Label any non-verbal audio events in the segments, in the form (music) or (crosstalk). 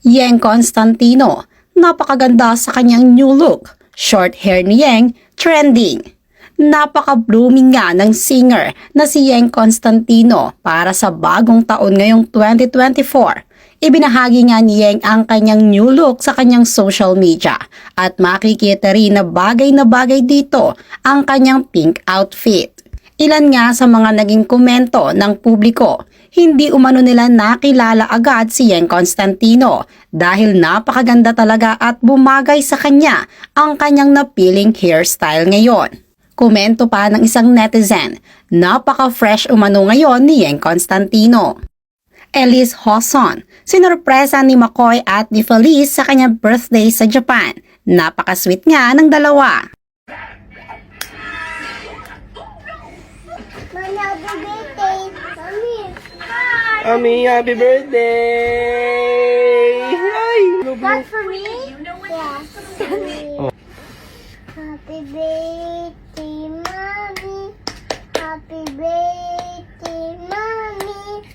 Yeng Constantino, napakaganda sa kanyang new look. Short hair ni Yeng, trending. Napaka-blooming nga ng singer na si Yeng Constantino para sa bagong taon ngayong 2024. Ibinahagi nga ni Yeng ang kanyang new look sa kanyang social media at makikita rin na bagay na bagay dito ang kanyang pink outfit. Ilan nga sa mga naging komento ng publiko, hindi umano nila nakilala agad si Yeng Constantino dahil napakaganda talaga at bumagay sa kanya ang kanyang napiling hairstyle ngayon. Komento pa ng isang netizen, napaka-fresh umano ngayon ni Yeng Constantino. Elise Hawson, sinurpresa ni McCoy at ni Felice sa kanyang birthday sa Japan. Napaka-sweet nga ng dalawa. Mommy. Oh, Hi. Ami, happy birthday! Ay! That's for me? Yes. Oh. Happy birthday, mommy. Happy birthday, mommy.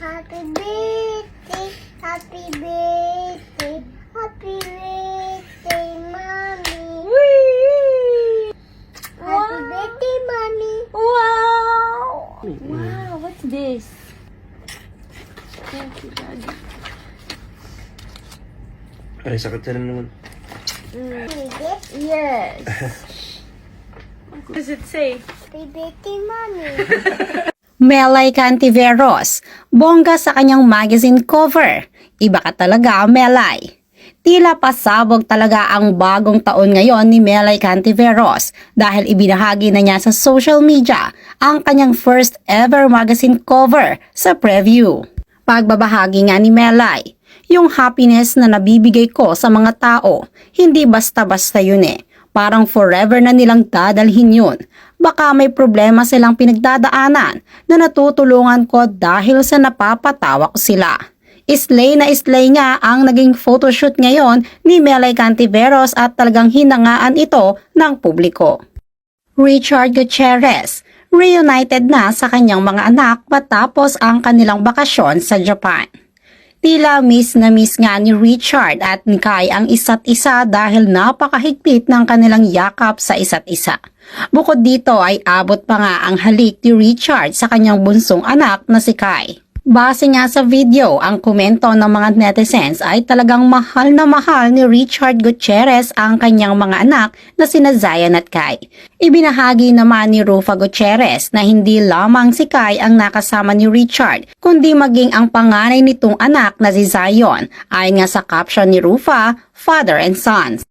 Happy birthday. Happy birthday. Happy birthday, mommy. Happy birthday, mommy. Wow! Wow, what's this? Thank you, Daddy. Ay, sakit na naman. It. Yes. what does it say? Birthday, mommy. Melay Cantiveros, bongga sa kanyang magazine cover. Iba ka talaga, Melay. Tila pasabog talaga ang bagong taon ngayon ni Melay Cantiveros dahil ibinahagi na niya sa social media ang kanyang first ever magazine cover sa preview. Pagbabahagi nga ni Melay, yung happiness na nabibigay ko sa mga tao, hindi basta-basta yun eh. Parang forever na nilang dadalhin yun. Baka may problema silang pinagdadaanan na natutulungan ko dahil sa napapatawa ko sila. Islay na islay nga ang naging photoshoot ngayon ni Melay Cantiveros at talagang hinangaan ito ng publiko. Richard Gutierrez, reunited na sa kanyang mga anak matapos ang kanilang bakasyon sa Japan. Tila miss na miss nga ni Richard at ni Kai ang isa't isa dahil napakahigpit ng kanilang yakap sa isa't isa. Bukod dito ay abot pa nga ang halik ni Richard sa kanyang bunsong anak na si Kai. Base nga sa video, ang komento ng mga netizens ay talagang mahal na mahal ni Richard Gutierrez ang kanyang mga anak na sina Zion at Kai. Ibinahagi naman ni Rufa Gutierrez na hindi lamang si Kai ang nakasama ni Richard, kundi maging ang panganay nitong anak na si Zion, ayon nga sa caption ni Rufa, Father and Sons.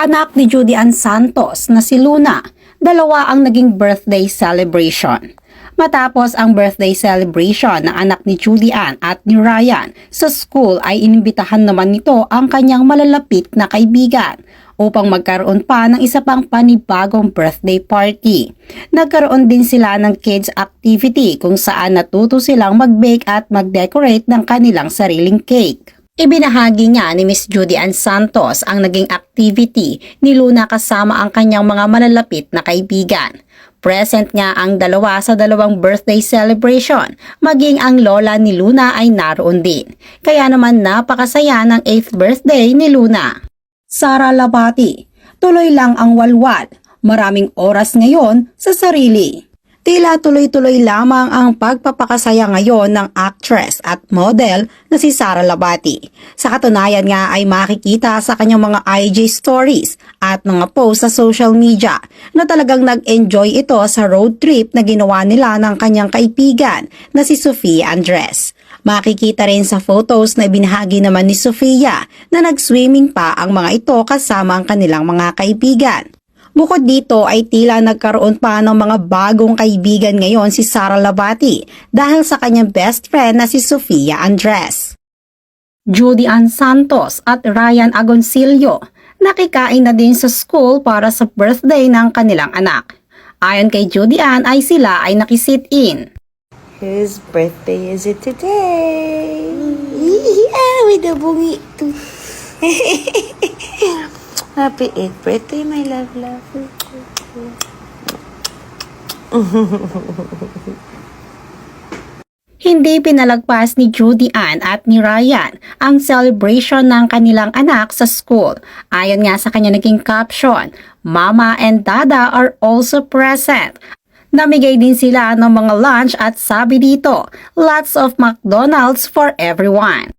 Anak ni Judy Ann Santos na si Luna, dalawa ang naging birthday celebration. Matapos ang birthday celebration ng anak ni Judy Ann at ni Ryan, sa school ay inimbitahan naman nito ang kanyang malalapit na kaibigan upang magkaroon pa ng isa pang panibagong birthday party. Nagkaroon din sila ng kids activity kung saan natuto silang mag-bake at mag-decorate ng kanilang sariling cake. Ibinahagi nga ni Miss Judy Ann Santos ang naging activity ni Luna kasama ang kanyang mga malalapit na kaibigan. Present nga ang dalawa sa dalawang birthday celebration, maging ang lola ni Luna ay naroon din. Kaya naman napakasaya ng 8th birthday ni Luna. Sara Labati, tuloy lang ang walwal. Maraming oras ngayon sa sarili. Tila tuloy-tuloy lamang ang pagpapakasaya ngayon ng actress at model na si Sara Labati. Sa katunayan nga ay makikita sa kanyang mga IG stories at mga posts sa social media na talagang nag-enjoy ito sa road trip na ginawa nila ng kanyang kaibigan na si Sofia Andres. Makikita rin sa photos na binahagi naman ni Sofia na nag-swimming pa ang mga ito kasama ang kanilang mga kaibigan. Bukod dito ay tila nagkaroon pa ng mga bagong kaibigan ngayon si Sara Labati dahil sa kanyang best friend na si Sofia Andres. Judy Ann Santos at Ryan Agoncillo nakikain na din sa school para sa birthday ng kanilang anak. Ayon kay Judy Ann ay sila ay nakisit in. Whose birthday is it today? (laughs) ah, with the bungi. (laughs) Happy 8th birthday, my love, love. Hindi pinalagpas ni Judy Ann at ni Ryan ang celebration ng kanilang anak sa school. Ayon nga sa kanya naging caption, Mama and Dada are also present. Namigay din sila ng mga lunch at sabi dito, lots of McDonald's for everyone.